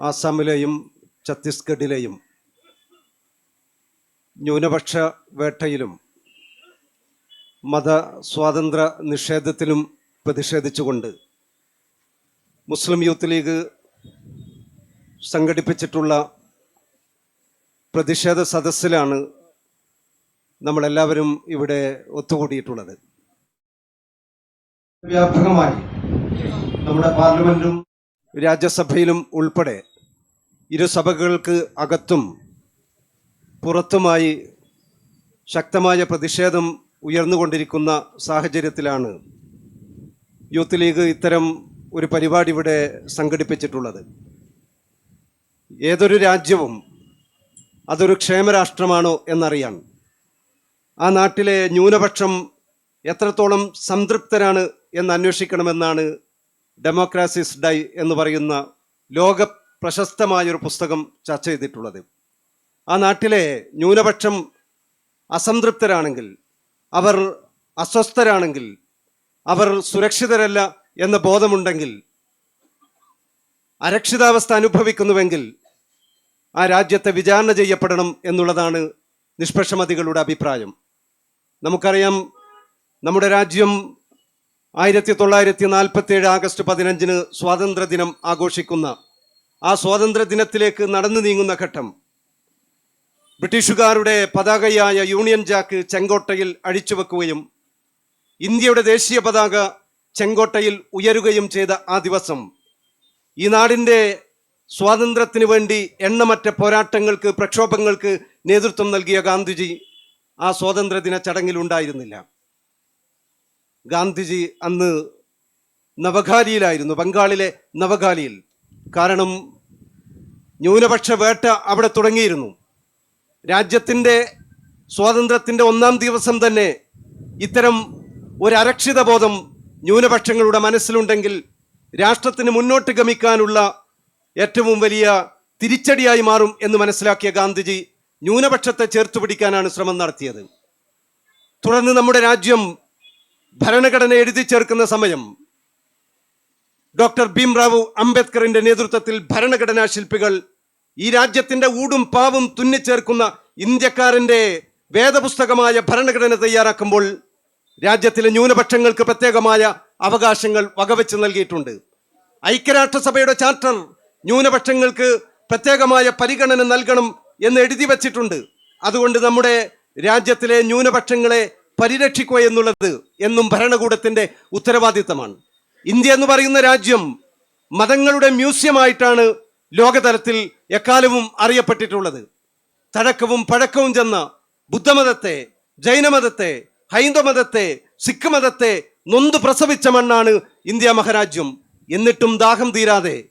ആസാമിലെയും ഛത്തീസ്ഗഡിലെയും ന്യൂനപക്ഷ വേട്ടയിലും മത സ്വാതന്ത്ര്യ നിഷേധത്തിലും പ്രതിഷേധിച്ചുകൊണ്ട് മുസ്ലിം യൂത്ത് ലീഗ് സംഘടിപ്പിച്ചിട്ടുള്ള പ്രതിഷേധ സദസ്സിലാണ് നമ്മളെല്ലാവരും ഇവിടെ ഒത്തുകൂടിയിട്ടുള്ളത്. വ്യാപകമായി നമ്മുടെ പാർലമെന്റും രാജ്യസഭയിലും ഉൾപ്പെടെ ഇരു സഭകൾക്ക് അകത്തും പുറത്തുമായി ശക്തമായ പ്രതിഷേധം ഉയർന്നുകൊണ്ടിരിക്കുന്ന സാഹചര്യത്തിലാണ് യൂത്ത് ലീഗ് ഇത്തരം ഒരു പരിപാടി ഇവിടെ സംഘടിപ്പിച്ചിട്ടുള്ളത്. ഏതൊരു രാജ്യവും അതൊരു ക്ഷേമരാഷ്ട്രമാണോ എന്നറിയാൻ. ആ നാട്ടിലെ ന്യൂനപക്ഷം എത്രത്തോളം സംതൃപ്തരാണ് എന്ന് അന്വേഷിക്കണമെന്നാണ് ഡെമോക്രാസിസ് ഡൈ എന്ന് പറയുന്ന ലോക പ്രശസ്തമായൊരു പുസ്തകം ചർച്ച ചെയ്തിട്ടുള്ളത്. ആ നാട്ടിലെ ന്യൂനപക്ഷം അസംതൃപ്തരാണെങ്കിൽ അവർ അസ്വസ്ഥരാണെങ്കിൽ അവർ സുരക്ഷിതരല്ല എന്ന ബോധമുണ്ടെങ്കിൽ അരക്ഷിതാവസ്ഥ അനുഭവിക്കുന്നുവെങ്കിൽ ആ രാജ്യത്തെ വിചാരണ ചെയ്യപ്പെടണം എന്നുള്ളതാണ് നിഷ്പക്ഷമതികളുടെ അഭിപ്രായം. നമുക്കറിയാം നമ്മുടെ രാജ്യം ആയിരത്തി തൊള്ളായിരത്തി നാൽപ്പത്തി ഏഴ് ആഗസ്റ്റ് പതിനഞ്ചിന് സ്വാതന്ത്ര്യ ദിനം ആഘോഷിക്കുന്ന ആ സ്വാതന്ത്ര്യ ദിനത്തിലേക്ക് നടന്നു നീങ്ങുന്ന ഘട്ടം. ബ്രിട്ടീഷുകാരുടെ പതാകയായ യൂണിയൻ ജാക്ക് ചെങ്കോട്ടയിൽ അഴിച്ചു വെക്കുകയും ഇന്ത്യയുടെ ദേശീയ പതാക ചെങ്കോട്ടയിൽ ഉയരുകയും ചെയ്ത ആ ദിവസം ഈ നാടിന്റെ സ്വാതന്ത്ര്യത്തിന് വേണ്ടി എണ്ണമറ്റ പോരാട്ടങ്ങൾക്ക് പ്രക്ഷോഭങ്ങൾക്ക് നേതൃത്വം നൽകിയ ഗാന്ധിജി ആ സ്വാതന്ത്ര്യ ദിന ചടങ്ങിൽ ഉണ്ടായിരുന്നില്ല. ഗാന്ധിജി അന്ന് നവഖാലിയിലായിരുന്നു ബംഗാളിലെ നവഖാലിയിൽ കാരണം ന്യൂനപക്ഷ വേട്ട അവിടെ തുടങ്ങിയിരുന്നു. രാജ്യത്തിന്റെ സ്വാതന്ത്ര്യത്തിന്റെ ഒന്നാം ദിവസം തന്നെ ഇത്തരം ഒരു അരക്ഷിത ബോധം ന്യൂനപക്ഷങ്ങളുടെ മനസ്സിലുണ്ടെങ്കിൽ രാഷ്ട്രത്തിന് മുന്നോട്ട് ഗമിക്കാനുള്ള ഏറ്റവും വലിയ തിരിച്ചടിയായി മാറും എന്ന് മനസ്സിലാക്കിയ ഗാന്ധിജി ന്യൂനപക്ഷത്തെ ചേർത്ത് പിടിക്കാനാണ് ശ്രമം നടത്തിയത്. തുടർന്ന് നമ്മുടെ രാജ്യം ഭരണഘടന എഴുതി ചേർക്കുന്ന സമയം ഡോക്ടർ ഭീംറാവു അംബേദ്കറിന്റെ നേതൃത്വത്തിൽ ഭരണഘടനാ ശില്പികൾ ഈ രാജ്യത്തിന്റെ ഊടും പാവും തുന്നിച്ചേർക്കുന്ന ഇന്ത്യക്കാരന്റെ വേദപുസ്തകമായ ഭരണഘടന തയ്യാറാക്കുമ്പോൾ രാജ്യത്തിലെ ന്യൂനപക്ഷങ്ങൾക്ക് പ്രത്യേകമായ അവകാശങ്ങൾ വകവെച്ച് നൽകിയിട്ടുണ്ട്. ഐക്യരാഷ്ട്രസഭയുടെ ചാർട്ടർ ന്യൂനപക്ഷങ്ങൾക്ക് പ്രത്യേകമായ പരിഗണന നൽകണം എന്ന് എഴുതി വച്ചിട്ടുണ്ട്. അതുകൊണ്ട് നമ്മുടെ രാജ്യത്തിലെ ന്യൂനപക്ഷങ്ങളെ പരിരക്ഷിക്കുക എന്നുള്ളത് എന്നും ഭരണകൂടത്തിന്റെ ഉത്തരവാദിത്തമാണ്. ഇന്ത്യ എന്ന് പറയുന്ന രാജ്യം മതങ്ങളുടെ മ്യൂസിയമായിട്ടാണ് ലോകതലത്തിൽ എക്കാലവും അറിയപ്പെട്ടിട്ടുള്ളത്. തഴക്കവും പഴക്കവും ചെന്ന ബുദ്ധമതത്തെ ജൈനമതത്തെ ഹൈന്ദവമതത്തെ സിഖ് മതത്തെ നൊന്ത് പ്രസവിച്ച മണ്ണാണ് ഇന്ത്യ മഹാരാജ്യം. എന്നിട്ടും ദാഹം തീരാതെ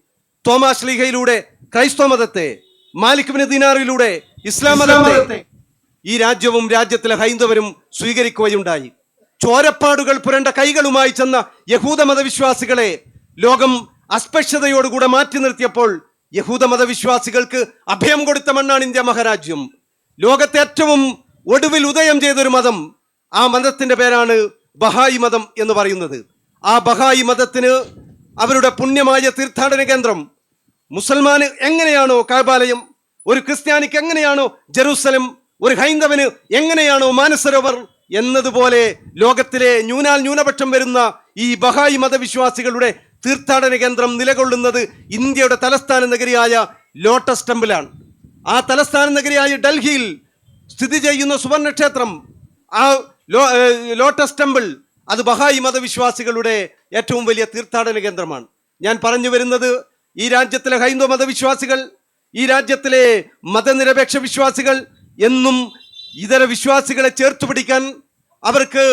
തോമാസ് ലീഹയിലൂടെ ക്രൈസ്തവ മതത്തെ മാലിക് ദിനാറിലൂടെ ഇസ്ലാം മതത്തെ ഈ രാജ്യവും രാജ്യത്തിലെ ഹൈന്ദവരും സ്വീകരിക്കുകയുണ്ടായി. ചോരപ്പാടുകൾ പുരണ്ട കൈകളുമായി ചെന്ന യഹൂദ മതവിശ്വാസികളെ ലോകം അസ്പശ്യതയോടുകൂടെ മാറ്റി നിർത്തിയപ്പോൾ യഹൂദ മതവിശ്വാസികൾക്ക് അഭയം കൊടുത്ത മണ്ണാണ് ഇന്ത്യ മഹാരാജ്യം. ലോകത്തെ ഏറ്റവും ഒടുവിൽ ഉദയം ചെയ്തൊരു മതം ആ മതത്തിന്റെ പേരാണ് ബഹായി മതം എന്ന് പറയുന്നത്. ആ ബഹായി മതത്തിന് അവരുടെ പുണ്യമായ തീർത്ഥാടന കേന്ദ്രം മുസൽമാന് എങ്ങനെയാണോ കാബാലയം ഒരു ക്രിസ്ത്യാനിക്ക് എങ്ങനെയാണോ ജെറൂസലം ഒരു ഹൈന്ദവന് എങ്ങനെയാണോ മാനസരോവർ എന്നതുപോലെ ലോകത്തിലെ ന്യൂനാൽ ന്യൂനപക്ഷം വരുന്ന ഈ ബഹായി മതവിശ്വാസികളുടെ തീർത്ഥാടന കേന്ദ്രം നിലകൊള്ളുന്നത് ഇന്ത്യയുടെ തലസ്ഥാന നഗരിയായ ലോട്ടസ് ടെമ്പിളാണ്. ആ തലസ്ഥാന നഗരിയായ ഡൽഹിയിൽ സ്ഥിതി ചെയ്യുന്ന സുവർണക്ഷേത്രം ആ ലോട്ടസ് ടെമ്പിൾ അത് ബഹായി മതവിശ്വാസികളുടെ ഏറ്റവും വലിയ തീർത്ഥാടന കേന്ദ്രമാണ്. ഞാൻ പറഞ്ഞു വരുന്നത് ഈ രാജ്യത്തിലെ ഹൈന്ദവ മതവിശ്വാസികൾ ഈ രാജ്യത്തിലെ മതനിരപേക്ഷ വിശ്വാസികൾ എന്നും ഇതര വിശ്വാസികളെ ചേർത്ത് പിടിക്കാൻ അവർക്ക്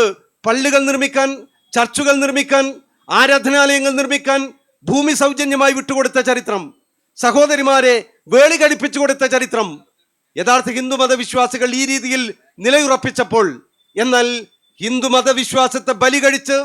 പള്ളികൾ നിർമ്മിക്കാൻ ചർച്ചുകൾ നിർമ്മിക്കാൻ ആരാധനാലയങ്ങൾ നിർമ്മിക്കാൻ ഭൂമി സൗജന്യമായി വിട്ടുകൊടുത്ത ചരിത്രം സഹോദരിമാരെ വേളി കടിപ്പിച്ചു കൊടുത്ത ചരിത്രം യഥാർത്ഥ ഹിന്ദു മതവിശ്വാസികൾ ഈ രീതിയിൽ നിലയുറപ്പിച്ചപ്പോൾ എന്നാൽ ഹിന്ദു മതവിശ്വാസത്തെ ബലി കഴിച്ച്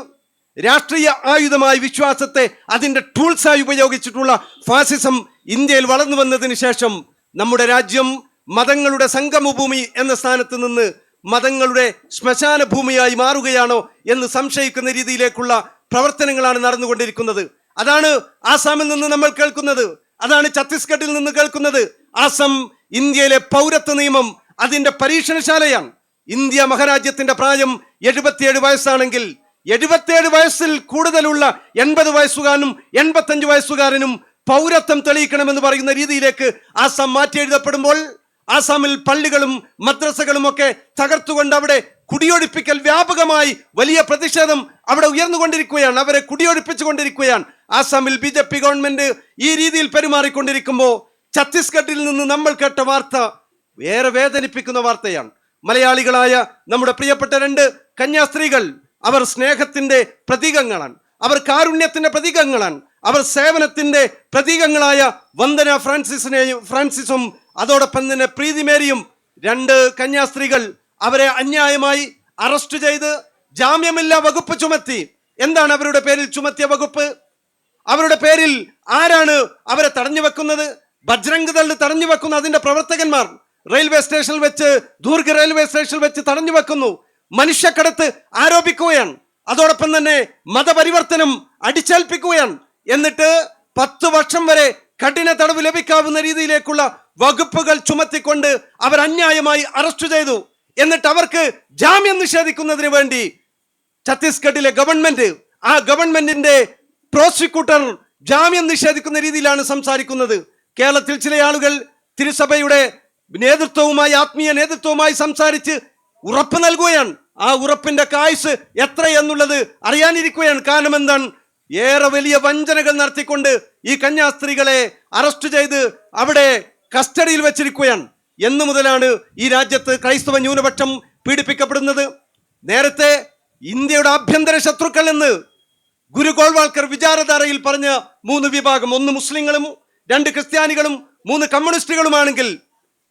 രാഷ്ട്രീയ ആയുധമായി വിശ്വാസത്തെ അതിന്റെ ടൂൾസായി ഉപയോഗിച്ചിട്ടുള്ള ഫാസിസം ഇന്ത്യയിൽ വളർന്നു വന്നതിന് ശേഷം നമ്മുടെ രാജ്യം മതങ്ങളുടെ സംഗമഭൂമി എന്ന സ്ഥാനത്ത് നിന്ന് മതങ്ങളുടെ ശ്മശാന ഭൂമിയായി മാറുകയാണോ എന്ന് സംശയിക്കുന്ന രീതിയിലേക്കുള്ള പ്രവർത്തനങ്ങളാണ് നടന്നുകൊണ്ടിരിക്കുന്നത്. അതാണ് ആസാമിൽ നിന്ന് നമ്മൾ കേൾക്കുന്നത്. അതാണ് ഛത്തീസ്ഗഡിൽ നിന്ന് കേൾക്കുന്നത്. ആസം ഇന്ത്യയിലെ പൗരത്വ നിയമം അതിന്റെ പരീക്ഷണശാലയാണ്. ഇന്ത്യ മഹാരാജ്യത്തിന്റെ പ്രായം എഴുപത്തിയേഴ് വയസ്സാണെങ്കിൽ എഴുപത്തിയേഴ് വയസ്സിൽ കൂടുതലുള്ള എൺപത് വയസ്സുകാരനും എൺപത്തഞ്ച് വയസ്സുകാരനും പൗരത്വം തെളിയിക്കണമെന്ന് പറയുന്ന രീതിയിലേക്ക് ആസാം മാറ്റി എഴുതപ്പെടുമ്പോൾ ആസാമിൽ പള്ളികളും മദ്രസകളും ഒക്കെ തകർത്തുകൊണ്ട് അവിടെ കുടിയൊഴിപ്പിക്കൽ വ്യാപകമായി വലിയ പ്രതിഷേധം അവിടെ ഉയർന്നുകൊണ്ടിരിക്കുകയാണ്. അവരെ കുടിയൊഴിപ്പിച്ചുകൊണ്ടിരിക്കുകയാണ്. ആസാമിൽ ബി ജെ പി ഗവൺമെന്റ് ഈ രീതിയിൽ പെരുമാറിക്കൊണ്ടിരിക്കുമ്പോൾ ഛത്തീസ്ഗഡിൽ നിന്ന് നമ്മൾ കേട്ട വാർത്ത വേറെ വേദനിപ്പിക്കുന്ന വാർത്തയാണ്. മലയാളികളായ നമ്മുടെ പ്രിയപ്പെട്ട രണ്ട് കന്യാസ്ത്രീകൾ അവർ സ്നേഹത്തിന്റെ പ്രതീകങ്ങളാണ്. അവർ കാരുണ്യത്തിന്റെ പ്രതീകങ്ങളാണ്. അവർ സേവനത്തിന്റെ പ്രതീകങ്ങളായ വന്ദന ഫ്രാൻസിസിനെയും ഫ്രാൻസിസും അതോടൊപ്പം തന്നെ പ്രീതിമേരിയും രണ്ട് കന്യാസ്ത്രീകൾ അവരെ അന്യായമായി അറസ്റ്റ് ചെയ്ത് ജാമ്യമില്ല വകുപ്പ് ചുമത്തി. എന്താണ് അവരുടെ പേരിൽ ചുമത്തിയ വകുപ്പ്? അവരുടെ പേരിൽ ആരാണ് അവരെ തടഞ്ഞു വെക്കുന്നത്? ബജ്രംഗ് ദൾ തടഞ്ഞു വെക്കുന്ന അതിന്റെ പ്രവർത്തകന്മാർ. റെയിൽവേ സ്റ്റേഷനിൽ വെച്ച് ദൂർഗ് റെയിൽവേ സ്റ്റേഷനിൽ വെച്ച് തടഞ്ഞു വെക്കുന്നു. മനുഷ്യക്കടത്ത് ആരോപിക്കുകയാണ്. അതോടൊപ്പം തന്നെ മതപരിവർത്തനം അടിച്ചേൽപ്പിക്കുകയാണ്. എന്നിട്ട് പത്ത് വർഷം വരെ കഠിന തടവ് ലഭിക്കാവുന്ന രീതിയിലേക്കുള്ള വകുപ്പുകൾ ചുമത്തിക്കൊണ്ട് അവർ അന്യായമായി അറസ്റ്റ് ചെയ്തു. എന്നിട്ട് അവർക്ക് ജാമ്യം നിഷേധിക്കുന്നതിന് വേണ്ടി ഛത്തീസ്ഗഡിലെ ഗവൺമെന്റ് ആ ഗവൺമെന്റിന്റെ പ്രോസിക്യൂട്ടർ ജാമ്യം നിഷേധിക്കുന്ന രീതിയിലാണ് സംസാരിക്കുന്നത്. കേരളത്തിൽ ചില ആളുകൾ തിരുസഭയുടെ നേതൃത്വവുമായി ആത്മീയ നേതൃത്വവുമായി സംസാരിച്ച് ഉറപ്പ് നൽകുകയാണ്. ആ ഉറപ്പിന്റെ കായ്സ് എത്ര എന്നുള്ളത് അറിയാനിരിക്കുകയാണ്. കാരണം എന്താണ് ഏറെ വലിയ വഞ്ചനകൾ നടത്തിക്കൊണ്ട് ഈ കന്യാസ്ത്രീകളെ അറസ്റ്റ് ചെയ്ത് അവിടെ കസ്റ്റഡിയിൽ വെച്ചിരിക്കുകയാണ്. എന്നു മുതലാണ് ഈ രാജ്യത്ത് ക്രൈസ്തവ ന്യൂനപക്ഷം പീഡിപ്പിക്കപ്പെടുന്നത്. നേരത്തെ ഇന്ത്യയുടെ ആഭ്യന്തര ശത്രുക്കൾ എന്ന് ഗുരു ഗോൾവാൾക്കർ വിചാരധാരയിൽ പറഞ്ഞ മൂന്ന് വിഭാഗം ഒന്ന് മുസ്ലിങ്ങളും രണ്ട് ക്രിസ്ത്യാനികളും മൂന്ന് കമ്മ്യൂണിസ്റ്റുകളുമാണെങ്കിൽ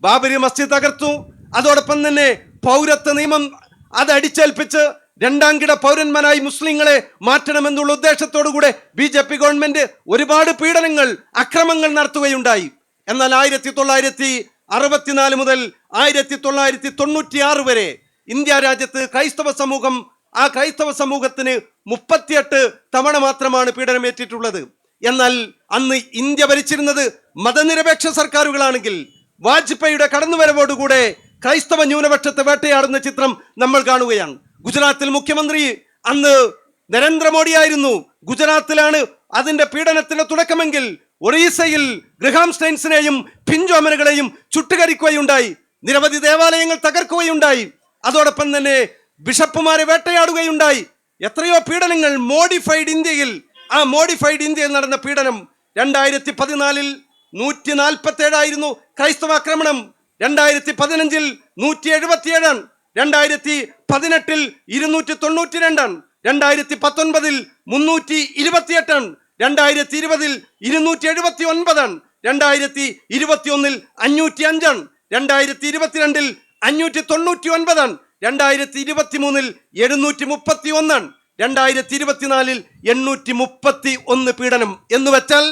ബാബരി മസ്ജിദ് തകർത്തു. അതോടൊപ്പം തന്നെ പൗരത്വ നിയമം അത് അടിച്ചേൽപ്പിച്ച് രണ്ടാം കിട പൗരന്മാരായി മുസ്ലിങ്ങളെ മാറ്റണമെന്നുള്ള ഉദ്ദേശത്തോടുകൂടെ ബി ജെ പി ഗവൺമെന്റ് ഒരുപാട് പീഡനങ്ങൾ അക്രമങ്ങൾ നടത്തുകയുണ്ടായി. എന്നാൽ ആയിരത്തി തൊള്ളായിരത്തി അറുപത്തിനാല് മുതൽ ആയിരത്തി തൊള്ളായിരത്തി തൊണ്ണൂറ്റി ആറ് വരെ ഇന്ത്യ രാജ്യത്ത് ക്രൈസ്തവ സമൂഹം ആ ക്രൈസ്തവ സമൂഹത്തിന് മുപ്പത്തിയെട്ട് തവണ മാത്രമാണ് പീഡനമേറ്റിട്ടുള്ളത്. എന്നാൽ അന്ന് ഇന്ത്യ ഭരിച്ചിരുന്നത് മതനിരപേക്ഷ സർക്കാരുകളാണെങ്കിൽ വാജ്പേയിയുടെ കടന്നുവരവോടുകൂടെ ക്രൈസ്തവ ന്യൂനപക്ഷത്തെ വേട്ടയാടുന്ന ചിത്രം നമ്മൾ കാണുകയാണ്. ഗുജറാത്തിൽ മുഖ്യമന്ത്രി അന്ന് നരേന്ദ്രമോദിയായിരുന്നു. ഗുജറാത്തിലാണ് അതിന്റെ പീഡനത്തിന്റെ തുടക്കമെങ്കിൽ ഒറീസയിൽ ഗ്രഹാം സ്റ്റൈൻസിനെയും പിഞ്ചോമനകളെയും ചുട്ടുകരിക്കുകയുണ്ടായി. നിരവധി ദേവാലയങ്ങൾ തകർക്കുകയുണ്ടായി. അതോടൊപ്പം തന്നെ ബിഷപ്പുമാരെ വേട്ടയാടുകയുണ്ടായി. എത്രയോ പീഡനങ്ങൾ മോഡിഫൈഡ് ഇന്ത്യയിൽ. ആ മോഡിഫൈഡ് ഇന്ത്യയിൽ നടന്ന പീഡനം രണ്ടായിരത്തി പതിനാലിൽ നൂറ്റി നാൽപ്പത്തി ഏഴായിരുന്നു ക്രൈസ്തവ ആക്രമണം രണ്ടായിരത്തി പതിനഞ്ചിൽ നൂറ്റി എഴുപത്തിയേഴാണ് രണ്ടായിരത്തി പതിനെട്ടിൽ ഇരുന്നൂറ്റി തൊണ്ണൂറ്റി രണ്ടാണ് രണ്ടായിരത്തി പത്തൊൻപതിൽ മുന്നൂറ്റി ഇരുപത്തിയെട്ടാണ് രണ്ടായിരത്തി ഇരുപതിൽ ഇരുന്നൂറ്റി എഴുപത്തി ഒൻപതാണ് രണ്ടായിരത്തി ഇരുപത്തി ഒന്നിൽ അഞ്ഞൂറ്റി അഞ്ചാണ് രണ്ടായിരത്തി ഇരുപത്തിരണ്ടിൽ അഞ്ഞൂറ്റി തൊണ്ണൂറ്റി ഒൻപതാണ് രണ്ടായിരത്തി ഇരുപത്തി മൂന്നിൽ എഴുന്നൂറ്റി മുപ്പത്തി ഒന്നാണ് രണ്ടായിരത്തി ഇരുപത്തിനാലിൽ എണ്ണൂറ്റി മുപ്പത്തി ഒന്ന് പീഡനം. എന്ന് വെച്ചാൽ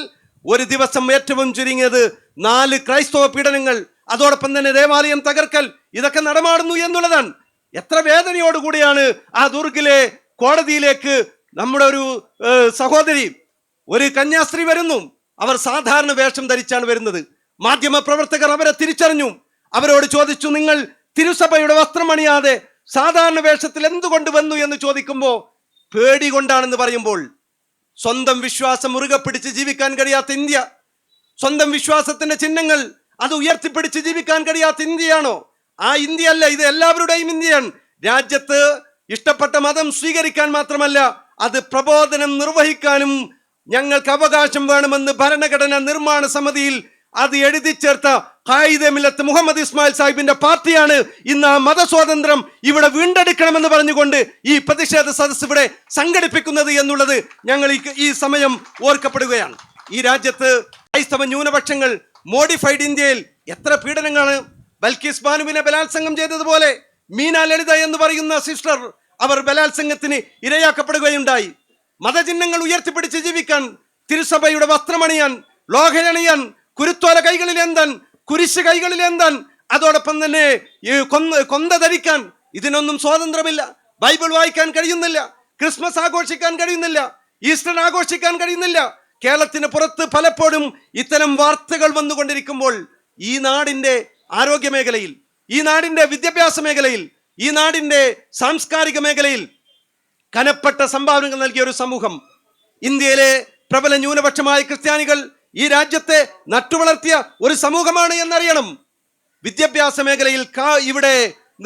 ഒരു ദിവസം ഏറ്റവും ചുരുങ്ങിയത് നാല് ക്രൈസ്തവ പീഡനങ്ങൾ അതോടൊപ്പം തന്നെ ദേവാലയം തകർക്കൽ ഇതൊക്കെ നടമാടുന്നു എന്നുള്ളതാണ്. എത്ര വേദനയോടുകൂടിയാണ് ആ ദുർഗിലെ കോടതിയിലേക്ക് നമ്മുടെ ഒരു സഹോദരി ഒരു കന്യാസ്ത്രീ വരുന്നു. അവർ സാധാരണ വേഷം ധരിച്ചാണ് വരുന്നത്. മാധ്യമ പ്രവർത്തകർ അവരെ തിരിച്ചറിഞ്ഞു. അവരോട് ചോദിച്ചു നിങ്ങൾ തിരുസഭയുടെ വസ്ത്രമണിയാതെ സാധാരണ വേഷത്തിൽ എന്തുകൊണ്ട് വന്നു? എന്ന് ചോദിക്കുമ്പോൾ പേടി കൊണ്ടാണെന്ന് പറയുമ്പോൾ സ്വന്തം വിശ്വാസം മുറുകെ പിടിച്ച് ജീവിക്കാൻ കഴിയാത്ത ഇന്ത്യ. സ്വന്തം വിശ്വാസത്തിന്റെ ചിഹ്നങ്ങൾ അത് ഉയർത്തിപ്പിടിച്ച് ജീവിക്കാൻ കഴിയാത്ത ഇന്ത്യയാണോ? ആ ഇന്ത്യ അല്ല ഇത് എല്ലാവരുടെയും ഇന്ത്യയാണ്. രാജ്യത്ത് ഇഷ്ടപ്പെട്ട മതം സ്വീകരിക്കാൻ മാത്രമല്ല അത് പ്രബോധനം നിർവഹിക്കാനും ഞങ്ങൾക്ക് അവകാശം വേണമെന്ന് ഭരണഘടന നിർമ്മാണ സമിതിയിൽ അത് എഴുതി ചേർത്ത ഖായിദമില്ലത്ത് മുഹമ്മദ് ഇസ്മായിൽ സാഹിബിന്റെ പാർട്ടിയാണ്. ഇന്ന് ആ മതസ്വാതന്ത്ര്യം ഇവിടെ വീണ്ടെടുക്കണമെന്ന് പറഞ്ഞുകൊണ്ട് ഈ പ്രതിഷേധ സദസ് ഇവിടെ സംഘടിപ്പിക്കുന്നത് എന്നുള്ളത് ഞങ്ങൾ ഈ സമയം ഓർക്കപ്പെടുകയാണ്. ഈ രാജ്യത്ത് ക്രൈസ്തവ ന്യൂനപക്ഷങ്ങൾ മോഡിഫൈഡ് ഇന്ത്യയിൽ എത്ര പീഡനങ്ങളാണ്. ബൽക്കീസ് ബാനുവിനെ ബലാത്സംഗം ചെയ്തതുപോലെ മീന ലളിത എന്ന് പറയുന്ന സിസ്റ്റർ അവർ ബലാത്സംഗത്തിന് ഇരയാക്കപ്പെടുകയുണ്ടായി. മതചിഹ്നങ്ങൾ ഉയർത്തിപ്പിടിച്ച് ജീവിക്കാൻ തിരുസഭയുടെ വസ്ത്രമണിയാൻ ലോഹയണിയാൻ കുരുത്തോല കൈകളിൽ എന്താൻ കുരിശ് കൈകളിൽ എന്താൻ അതോടൊപ്പം തന്നെ കൊന്ന കൊന്ത ധരിക്കാൻ ഇതിനൊന്നും സ്വാതന്ത്ര്യമില്ല. ബൈബിൾ വായിക്കാൻ കഴിയുന്നില്ല. ക്രിസ്മസ് ആഘോഷിക്കാൻ കഴിയുന്നില്ല. ഈസ്റ്റർ ആഘോഷിക്കാൻ കഴിയുന്നില്ല. കേരളത്തിന് പുറത്ത് പലപ്പോഴും ഇത്തരം വാർത്തകൾ വന്നുകൊണ്ടിരിക്കുമ്പോൾ ഈ നാടിന്റെ ആരോഗ്യ മേഖലയിൽ ഈ നാടിന്റെ വിദ്യാഭ്യാസ മേഖലയിൽ ഈ നാടിന്റെ സാംസ്കാരിക മേഖലയിൽ കനപ്പെട്ട സംഭാവനകൾ നൽകിയ ഒരു സമൂഹം. ഇന്ത്യയിലെ പ്രബല ന്യൂനപക്ഷമായ ക്രിസ്ത്യാനികൾ ഈ രാജ്യത്തെ നട്ടുവളർത്തിയ ഒരു സമൂഹമാണ് എന്നറിയണം. വിദ്യാഭ്യാസ മേഖലയിൽ ഇവിടെ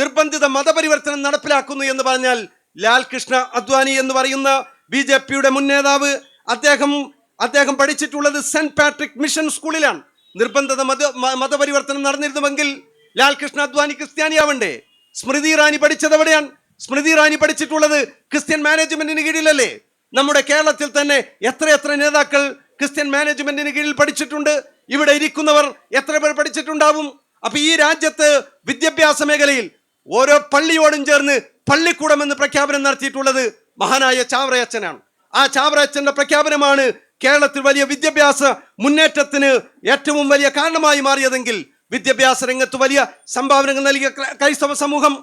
നിർബന്ധിത മതപരിവർത്തനം നടപ്പിലാക്കുന്നു എന്ന് പറഞ്ഞാൽ ലാൽ കൃഷ്ണ അദ്വാനി എന്ന് പറയുന്ന ബി ജെ പിയുടെ മുൻ നേതാവ് അദ്ദേഹം അദ്ദേഹം പഠിച്ചിട്ടുള്ളത് സെന്റ് പാട്രിക് മിഷൻ സ്കൂളിലാണ്. നിർബന്ധിത മത മതപരിവർത്തനം നടന്നിരുന്നുവെങ്കിൽ ലാൽ കൃഷ്ണ അദ്വാനി ക്രിസ്ത്യാനിയാവണ്ടേ? സ്മൃതി ഇറാനി പഠിച്ചത് എവിടെയാണ് സ്മൃതി ഇറാനി പഠിച്ചിട്ടുള്ളത് ക്രിസ്ത്യൻ മാനേജ്മെന്റിന് കീഴിലല്ലേ? നമ്മുടെ കേരളത്തിൽ തന്നെ എത്ര എത്ര നേതാക്കൾ ക്രിസ്ത്യൻ മാനേജ്മെന്റിന് കീഴിൽ പഠിച്ചിട്ടുണ്ട്? ഇവിടെ ഇരിക്കുന്നവർ എത്ര പേർ പഠിച്ചിട്ടുണ്ടാവും? അപ്പൊ ഈ രാജ്യത്ത് വിദ്യാഭ്യാസ മേഖലയിൽ ഓരോ പള്ളിയോടും ചേർന്ന് പള്ളിക്കൂടം എന്ന് പ്രഖ്യാപനം നടത്തിയിട്ടുള്ളത് മഹാനായ ചാവറയച്ചനാണ്. ആ ചാവറയച്ചന്റെ പ്രഖ്യാപനമാണ് കേരളത്തിൽ വലിയ വിദ്യാഭ്യാസ മുന്നേറ്റത്തിന് ഏറ്റവും വലിയ കാരണമായി മാറിയതെങ്കിൽ വിദ്യാഭ്യാസ രംഗത്ത് വലിയ സംഭാവനകൾ നൽകിയ ക്ര- ക്രൈസ്തവ സമൂഹം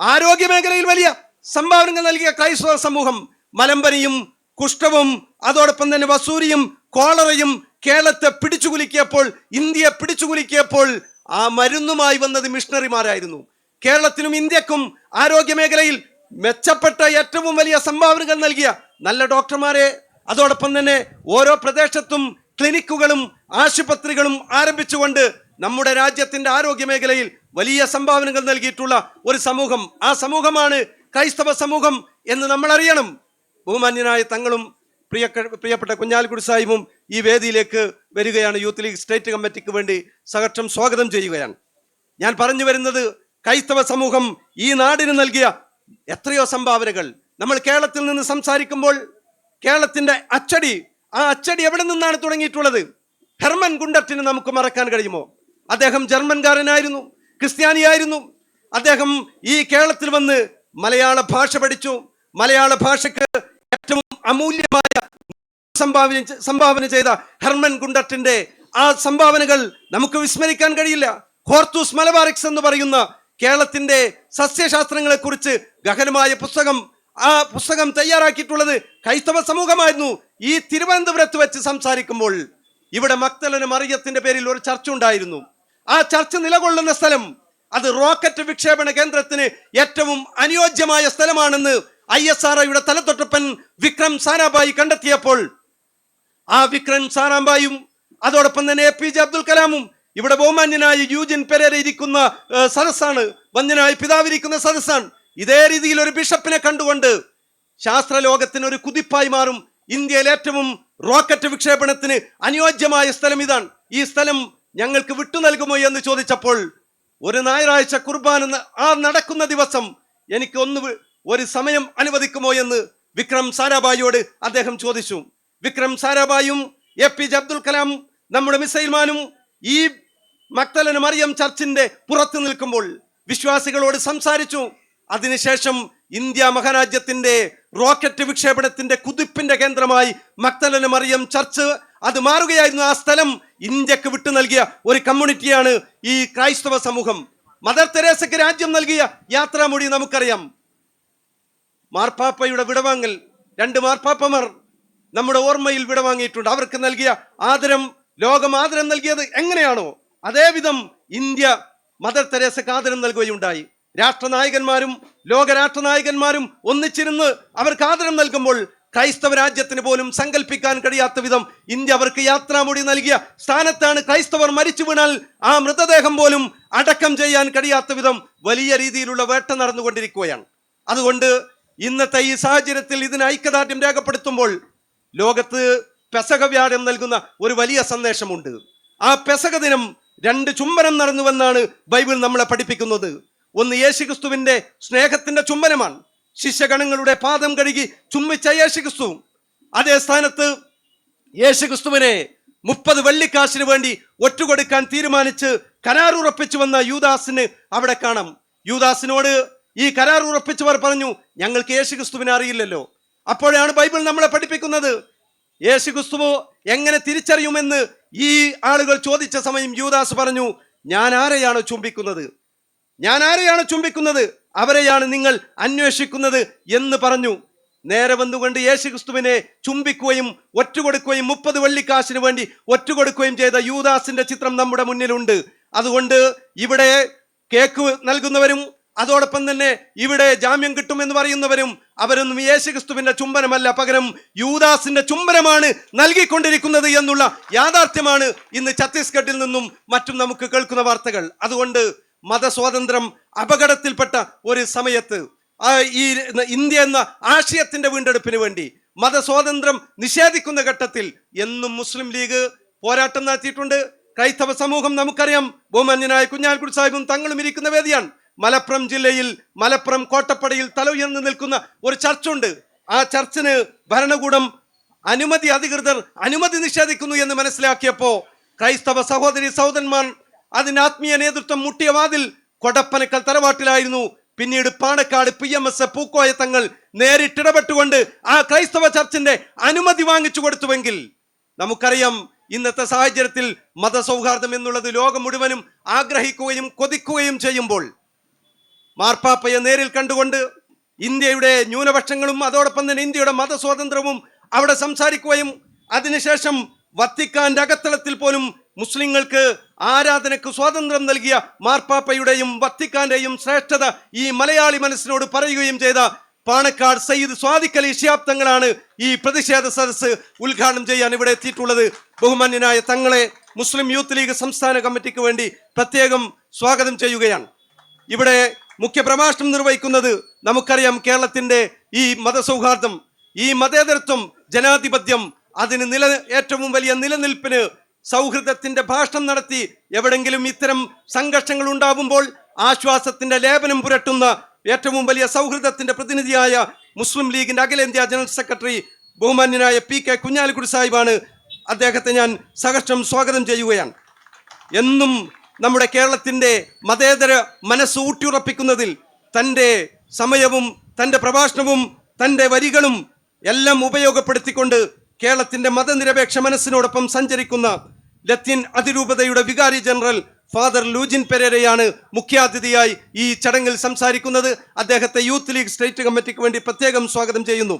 ആരോഗ്യ മേഖലയിൽ വലിയ സംഭാവനകൾ നൽകിയ ക്രൈസ്തവ സമൂഹം മലമ്പനിയും കുഷ്ഠവും അതോടൊപ്പം തന്നെ വസൂരിയും കോളറയും കേരളത്തെ പിടിച്ചുകുലുക്കിയപ്പോൾ ഇന്ത്യയെ പിടിച്ചുകുലുക്കിയപ്പോൾ ആ മരുന്നുമായി വന്നത് മിഷണറിമാരായിരുന്നു. കേരളത്തിനും ഇന്ത്യക്കും ആരോഗ്യ മേഖലയിൽ മെച്ചപ്പെട്ട ഏറ്റവും വലിയ സംഭാവനകൾ നൽകിയ നല്ല ഡോക്ടർമാരെ അതോടൊപ്പം തന്നെ ഓരോ പ്രദേശത്തും ക്ലിനിക്കുകളും ആശുപത്രികളും ആരംഭിച്ചുകൊണ്ട് നമ്മുടെ രാജ്യത്തിന്റെ ആരോഗ്യ മേഖലയിൽ വലിയ സംഭാവനകൾ നൽകിയിട്ടുള്ള ഒരു സമൂഹം. ആ സമൂഹമാണ് ക്രൈസ്തവ സമൂഹം എന്ന് നമ്മൾ അറിയണം ബഹുമാന്യനായ തങ്ങളും പ്രിയ പ്രിയപ്പെട്ട കുഞ്ഞാലിക്കുടി സാഹിബും ഈ വേദിയിലേക്ക് വരികയാണ്. യൂത്ത് ലീഗ് സ്റ്റേറ്റ് കമ്മിറ്റിക്ക് വേണ്ടി സഹക്ഷം സ്വാഗതം ചെയ്യുകയാണ്. ഞാൻ പറഞ്ഞു വരുന്നത് ക്രൈസ്തവ സമൂഹം ഈ നാടിന് നൽകിയ എത്രയോ സംഭാവനകൾ. നമ്മൾ കേരളത്തിൽ നിന്ന് സംസാരിക്കുമ്പോൾ കേരളത്തിന്റെ അച്ചടി ആ അച്ചടി എവിടെ നിന്നാണ് തുടങ്ങിയിട്ടുള്ളത്? ഹെർമൻ ഗുണ്ടറ്റിന് നമുക്ക് മറക്കാൻ കഴിയുമോ? അദ്ദേഹം ജർമ്മൻകാരനായിരുന്നു. ക്രിസ്ത്യാനിയായിരുന്നു. അദ്ദേഹം ഈ കേരളത്തിൽ വന്ന് മലയാള ഭാഷ പഠിച്ചു. മലയാള ഭാഷയ്ക്ക് ഏറ്റവും അമൂല്യമായ സംഭാവന സംഭാവന ചെയ്ത ഹെർമൻ ഗുണ്ടറ്റിന്റെ ആ സംഭാവനകൾ നമുക്ക് വിസ്മരിക്കാൻ കഴിയില്ല. ഹോർത്തൂസ് മലബാറിക്സ് എന്ന് പറയുന്ന കേരളത്തിന്റെ സസ്യശാസ്ത്രങ്ങളെ കുറിച്ച് ഗഹനമായ പുസ്തകം ആ പുസ്തകം തയ്യാറാക്കിയിട്ടുള്ളത് ക്രൈസ്തവ സമൂഹമായിരുന്നു. ഈ തിരുവനന്തപുരത്ത് വെച്ച് സംസാരിക്കുമ്പോൾ ഇവിടെ മക്തലന മറിയത്തിന്റെ പേരിൽ ഒരു ചർച്ച ഉണ്ടായിരുന്നു ആ ചർച്ച നിലകൊള്ളുന്ന സ്ഥലം അത് റോക്കറ്റ് വിക്ഷേപണ കേന്ദ്രത്തിന് ഏറ്റവും അനുയോജ്യമായ സ്ഥലമാണെന്ന് ഐ എസ് ആർ ഒയുടെ തലത്തൊട്ടപ്പൻ വിക്രം സാരാഭായി കണ്ടെത്തിയപ്പോൾ ആ വിക്രം സാരാഭായും അതോടൊപ്പം തന്നെ എ പി ജെ അബ്ദുൽ കലാമും ഇവിടെ ബഹുമാന്യനായ യൂജിൻ പെരേര ഇരിക്കുന്ന സദസ്സാണ്. വന്യനായ പിതാവിരിക്കുന്ന സദസ്സാണ്. ഇതേ രീതിയിൽ ഒരു ബിഷപ്പിനെ കണ്ടുകൊണ്ട് ശാസ്ത്ര ലോകത്തിന് ഒരു കുതിപ്പായി മാറും. ഇന്ത്യയിൽ ഏറ്റവും റോക്കറ്റ് വിക്ഷേപണത്തിന് അനുയോജ്യമായ സ്ഥലം ഇതാണ്. ഈ സ്ഥലം ഞങ്ങൾക്ക് വിട്ടു നൽകുമോ എന്ന് ചോദിച്ചപ്പോൾ ഒരു ഞായറാഴ്ച കുർബാന ആ നടക്കുന്ന ദിവസം എനിക്ക് ഒന്ന് ഒരു സമയം അനുവദിക്കുമോ എന്ന് വിക്രം സാരാഭായിയോട് അദ്ദേഹം ചോദിച്ചു. Vikram സാരാഭായും A P J Abdul Kalam നമ്മുടെ മിസൈൽമാനും ഈ മക്തലന മറിയം ചർച്ചിന്റെ പുറത്തു നിൽക്കുമ്പോൾ വിശ്വാസികളോട് സംസാരിച്ചു. അതിനുശേഷം ഇന്ത്യ മഹാരാജ്യത്തിന്റെ റോക്കറ്റ് വിക്ഷേപണത്തിന്റെ കുതിപ്പിന്റെ കേന്ദ്രമായി മക്തലന മറിയം ചർച്ച് അത് മാറുകയായിരുന്നു ആ സ്ഥലം ഇന്ത്യയ്ക്ക് വിട്ടു നൽകിയ ഒരു കമ്മ്യൂണിറ്റിയാണ് ഈ ക്രൈസ്തവ സമൂഹം. മദർ തെരേസയ്ക്ക് രാജ്യം നൽകിയ യാത്രാമൊഴി നമുക്കറിയാം. മാർപ്പാപ്പയുടെ വിടവാങ്ങൽ രണ്ട് മാർപ്പാപ്പമാർ നമ്മുടെ ഓർമ്മയിൽ വിടവാങ്ങിയിട്ടുണ്ട്. അവർക്ക് നൽകിയ ആദരം ലോകം ആദരം നൽകിയത് എങ്ങനെയാണോ അതേവിധം ഇന്ത്യ മദർ തെരേസയ്ക്ക് ആദരം നൽകുകയുണ്ടായി. രാഷ്ട്രനായകന്മാരും ലോക രാഷ്ട്രനായകന്മാരും ഒന്നിച്ചിരുന്ന് അവർക്ക് ആദരം നൽകുമ്പോൾ ക്രൈസ്തവ രാജ്യത്തിന് പോലും സങ്കല്പിക്കാൻ കഴിയാത്ത വിധം ഇന്ത്യ അവർക്ക് യാത്രാമൊഴി നൽകിയ സ്ഥാനത്താണ് ക്രൈസ്തവർ മരിച്ചു വീണാൽ ആ മൃതദേഹം പോലും അടക്കം ചെയ്യാൻ കഴിയാത്ത വിധം വലിയ രീതിയിലുള്ള വേട്ട നടന്നുകൊണ്ടിരിക്കുകയാണ്. അതുകൊണ്ട് ഇന്നത്തെ ഈ സാഹചര്യത്തിൽ ഇതിന് ഐക്യദാർഢ്യം രേഖപ്പെടുത്തുമ്പോൾ ലോകത്ത് പെസക വ്യാഴം നൽകുന്ന ഒരു വലിയ സന്ദേശമുണ്ട്. ആ പെസക ദിനം രണ്ട് ചുംബനം നടന്നുവെന്നാണ് ബൈബിൾ നമ്മളെ പഠിപ്പിക്കുന്നത്. ഒന്ന് യേശുക്രിസ്തുവിന്റെ സ്നേഹത്തിന്റെ ചുംബനമാണ്. ശിഷ്യഗണങ്ങളുടെ പാദം കഴുകി ചുംബിച്ച യേശുക്രിസ്തു. അതേ സ്ഥാനത്ത് യേശുക്രിസ്തുവിനെ മുപ്പത് വെള്ളിക്കാശിന് വേണ്ടി ഒറ്റുകൊടുക്കാൻ തീരുമാനിച്ച് കരാർ ഉറപ്പിച്ചു വന്ന യൂദാസിന് അവിടെ കാണാം. യൂദാസിനോട് ഈ കരാർ ഉറപ്പിച്ചവർ പറഞ്ഞു ഞങ്ങൾക്ക് യേശുക്രിസ്തുവിനെ അറിയില്ലല്ലോ. അപ്പോഴാണ് ബൈബിൾ നമ്മളെ പഠിപ്പിക്കുന്നത്. യേശുക്രിസ്തുവോ എങ്ങനെ തിരിച്ചറിയുമെന്ന് ഈ ആളുകൾ ചോദിച്ച സമയം യൂദാസ് പറഞ്ഞു ഞാൻ ആരെയാണ് ചുംബിക്കുന്നത്? ഞാൻ ആരെയാണ് ചുംബിക്കുന്നത്? അവരെയാണ് നിങ്ങൾ അന്വേഷിക്കുന്നത് എന്ന് പറഞ്ഞു. നേരെ വന്നുകൊണ്ട് യേശുക്രിസ്തുവിനെ ചുംബിക്കുകയും ഒറ്റുകൊടുക്കുകയും മുപ്പത് വെള്ളിക്കാശിന് വേണ്ടി ഒറ്റുകൊടുക്കുകയും ചെയ്ത യൂദാസിന്റെ ചിത്രം നമ്മുടെ മുന്നിലുണ്ട്. അതുകൊണ്ട് ഇവിടെ കേക്ക് നൽകുന്നവരും അതോടൊപ്പം തന്നെ ഇവിടെ ജാമ്യം കിട്ടുമെന്ന് പറയുന്നവരും അവരൊന്നും യേശുക്രിസ്തുവിന്റെ ചുംബനമല്ല പകരം യൂദാസിന്റെ ചുംബനമാണ് നൽകിക്കൊണ്ടിരിക്കുന്നത് എന്നുള്ള യാഥാർത്ഥ്യമാണ് ഇന്ന് ഛത്തീസ്ഗഡിൽ നിന്നും മറ്റും നമുക്ക് കേൾക്കുന്ന വാർത്തകൾ. അതുകൊണ്ട് മതസ്വാതന്ത്ര്യം അപകടത്തിൽപ്പെട്ട ഒരു സമയത്ത് ഈ ഇന്ത്യ എന്ന ആശയത്തിന്റെ വീണ്ടെടുപ്പിന് വേണ്ടി മതസ്വാതന്ത്ര്യം നിഷേധിക്കുന്ന ഘട്ടത്തിൽ എന്നും മുസ്ലിം ലീഗ് പോരാട്ടം നടത്തിയിട്ടുണ്ട്. ക്രൈസ്തവ സമൂഹം നമുക്കറിയാം ബഹുമാന്യനായ കുഞ്ഞാൽക്കുടി സാഹിബും തങ്ങളും ഇരിക്കുന്ന വേദിയാണ്. മലപ്പുറം ജില്ലയിൽ മലപ്പുറം കോട്ടപ്പടയിൽ തല ഉയർന്നു നിൽക്കുന്ന ഒരു ചർച്ചുണ്ട്. ആ ചർച്ചിന് ഭരണകൂടം അനുമതി അധികൃതർ അനുമതി നിഷേധിക്കുന്നു എന്ന് മനസ്സിലാക്കിയപ്പോൾ ക്രൈസ്തവ സഹോദരി സഹോദരന്മാർ അതിന് ആത്മീയ നേതൃത്വം മുട്ടിയ വാതിൽ കൊടപ്പനക്കൽ തറവാട്ടിലായിരുന്നു. പിന്നീട് Panakkad P M S Pookoya Thangal നേരിട്ടിടപെട്ടുകൊണ്ട് ആ ക്രൈസ്തവ ചർച്ചിന്റെ അനുമതി വാങ്ങിച്ചു കൊടുത്തുവെങ്കിൽ നമുക്കറിയാം ഇന്നത്തെ സാഹചര്യത്തിൽ മതസൗഹാർദ്ദം എന്നുള്ളത് ലോകം മുഴുവനും ആഗ്രഹിക്കുകയും കൊതിക്കുകയും ചെയ്യുമ്പോൾ മാർപ്പാപ്പയെ നേരിൽ കണ്ടുകൊണ്ട് ഇന്ത്യയുടെ ന്യൂനപക്ഷങ്ങളും അതോടൊപ്പം തന്നെ ഇന്ത്യയുടെ മതസ്വാതന്ത്ര്യവും അവിടെ സംസാരിക്കുകയും അതിനുശേഷം വത്തിക്കാന്റെ അകത്തളത്തിൽ പോലും മുസ്ലിങ്ങൾക്ക് ആരാധനയ്ക്ക് സ്വാതന്ത്ര്യം നൽകിയ മാർപ്പാപ്പയുടെയും വത്തിക്കാന്റെയും ശ്രേഷ്ഠത ഈ മലയാളി മനസ്സിനോട് പറയുകയും ചെയ്ത പാണക്കാട് സയ്യിദ് സ്വാദിഖലി ശിഹാബ് തങ്ങളാണ് ഈ പ്രതിഷേധ സദസ്സ് ഉദ്ഘാടനം ചെയ്യാൻ ഇവിടെ എത്തിയിട്ടുള്ളത്. ബഹുമാന്യനായ തങ്ങളെ മുസ്ലിം യൂത്ത് ലീഗ് സംസ്ഥാന കമ്മിറ്റിക്ക് വേണ്ടി പ്രത്യേകം സ്വാഗതം ചെയ്യുകയാണ്. ഇവിടെ മുഖ്യപ്രഭാഷണം നിർവഹിക്കുന്നത് നമുക്കറിയാം കേരളത്തിന്റെ ഈ മതസൗഹാർദ്ദം ഈ മതേതരത്വം ജനാധിപത്യം അതിന് നില ഏറ്റവും വലിയ നിലനിൽപ്പിന് സൗഹൃദത്തിന്റെ ഭാഷണം നടത്തി എവിടെങ്കിലും ഇത്തരം സംഘർഷങ്ങൾ ഉണ്ടാവുമ്പോൾ ആശ്വാസത്തിന്റെ ലേപനം പുരട്ടുന്ന ഏറ്റവും വലിയ സൗഹൃദത്തിന്റെ പ്രതിനിധിയായ മുസ്ലിം ലീഗിന്റെ അഖിലേന്ത്യാ ജനറൽ സെക്രട്ടറി ബഹുമാന്യനായ പി കെ കുഞ്ഞാലിക്കുടി സാഹിബാണ് അദ്ദേഹത്തെ ഞാൻ സഹർഷം സ്വാഗതം ചെയ്യുകയാണ്. എന്നും നമ്മുടെ കേരളത്തിന്റെ മതേതര മനസ്സ് ഊട്ടിയുറപ്പിക്കുന്നതിൽ തന്റെ സമയവും തന്റെ പ്രഭാഷണവും തന്റെ വരികളും എല്ലാം ഉപയോഗപ്പെടുത്തിക്കൊണ്ട് കേരളത്തിന്റെ മതനിരപേക്ഷ മനസ്സിനോടൊപ്പം സഞ്ചരിക്കുന്ന ലത്തീൻ അതിരൂപതയുടെ വികാരി ജനറൽ ഫാദർ ലൂജിൻ പെരേരയാണ് മുഖ്യാതിഥിയായി ഈ ചടങ്ങിൽ സംസാരിക്കുന്നത്. അദ്ദേഹത്തെ യൂത്ത് ലീഗ് സ്റ്റേറ്റ് കമ്മിറ്റിക്ക് വേണ്ടി പ്രത്യേകം സ്വാഗതം ചെയ്യുന്നു.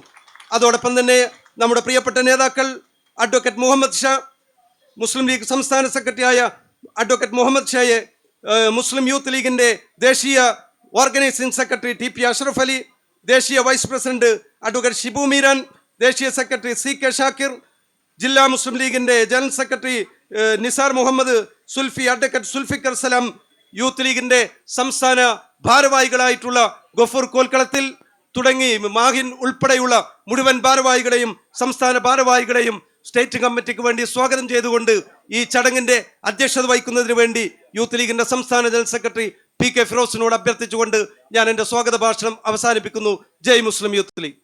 അതോടൊപ്പം തന്നെ നമ്മുടെ പ്രിയപ്പെട്ട നേതാക്കൾ അഡ്വക്കേറ്റ് മുഹമ്മദ് ഷാ മുസ്ലിം ലീഗ് സംസ്ഥാന സെക്രട്ടറിയായ അഡ്വക്കേറ്റ് മുഹമ്മദ് ഷായെ മുസ്ലിം യൂത്ത് ലീഗിന്റെ ദേശീയ organising secretary T P Ashraf Ali ദേശീയ vice president advocate Shibu Meeran ദേശീയ സെക്രട്ടറി സി കെ ഷാക്കിർ ജില്ലാ മുസ്ലിം ലീഗിന്റെ general secretary Nisar Muhammad Sulfi advocate Sulfikar Salam youth ലീഗിന്റെ സംസ്ഥാന ഭാരവാഹികളായിട്ടുള്ള ഗഫൂർ കോൽക്കളത്തിൽ തുടങ്ങി മാഹിൻ ഉൾപ്പെടെയുള്ള മുഴുവൻ ഭാരവാഹികളെയും സംസ്ഥാന ഭാരവാഹികളെയും സ്റ്റേറ്റ് കമ്മിറ്റിക്ക് വേണ്ടി സ്വാഗതം ചെയ്തുകൊണ്ട് ഈ ചടങ്ങിന്റെ അധ്യക്ഷത വഹിക്കുന്നതിന് വേണ്ടി യൂത്ത് ലീഗിന്റെ സംസ്ഥാന ജനറൽ സെക്രട്ടറി പി കെ ഫിറോസിനോട് അഭ്യർത്ഥിച്ചുകൊണ്ട് ഞാൻ എന്റെ സ്വാഗത ഭാഷണം അവസാനിപ്പിക്കുന്നു. ജയ് മുസ്ലിം യൂത്ത് ലീഗ്.